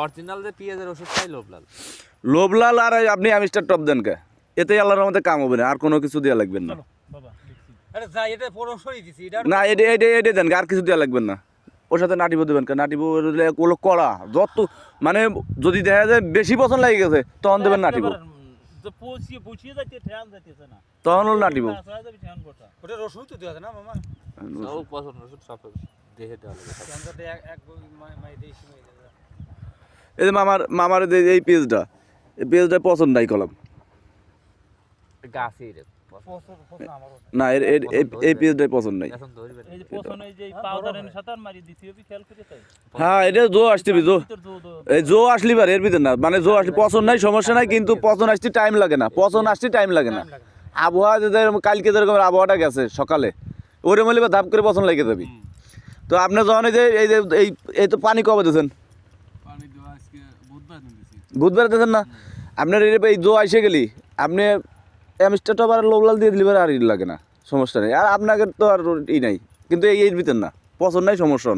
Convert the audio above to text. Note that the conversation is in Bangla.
অরিজিনাল যে পেঁয়াজের ওষুধ খাই লোভলাল? লোভলাল আর আপনি আমিস্টার টপ দেন কে? এতে আল্লাহর মধ্যে কাম হবে না আর কোনো কিছু দেওয়া লাগবে না। বাবা দেখছি। আরে যা এটা পরামর্শই দিছি এটা না এটা এটা এটা দেন আর কিছু দেওয়া লাগবে না। ওর সাথে নাটিবো দেবেন কে নাটিবো ওগুলো কড়া যত মানে যদি দেখা যায় বেশি পছন্দ লাগে গেছে তখন দেবেন নাটিবো তখন হলো নাটিবো পছন্দ এই যে মামার মামার এই- এই পেজটা এই পেজটা পছন্দ নাই কলাম। গাছই রে পছন্দ পছন্দ আমারও না এর এর- এই পেজটাই পছন্দ নাই। এখন ধরবে এই যে পছন্দ এই যে পাউডারের সাঁতার মারি দিছি ওবি খেয়াল করে তাই। হ্যাঁ এটা জো আসতে জো। এই জো আসলি বার এর ভিতর না। মানে জো আসলে পছন্দ নাই সমস্যা নাই কিন্তু পছন্দ আসতে টাইম লাগে না। পছন্দ আসতে টাইম লাগে না। আবহাওয়া যে যেরকম কালকে যেরকম আবহাওয়াটা গেছে সকালে ওরে মলে ধাপ করে পছন্দ লেগে যাবি। তো আপনি যখন এই যে এই যে এই তো পানি কবে দিয়েছেন? বুধবার দিয়েছেন না, আপনার এর এই জো আইসে গেলি, আপনি অ্যামস্টারটা আবার লোবলাল দিয়ে দিলি আর লাগে না, সমস্যা নেই। আর আপনাকে তো আর ই নাই, কিন্তু এই ভিতর না, পছন্দ নাই, সমস্যা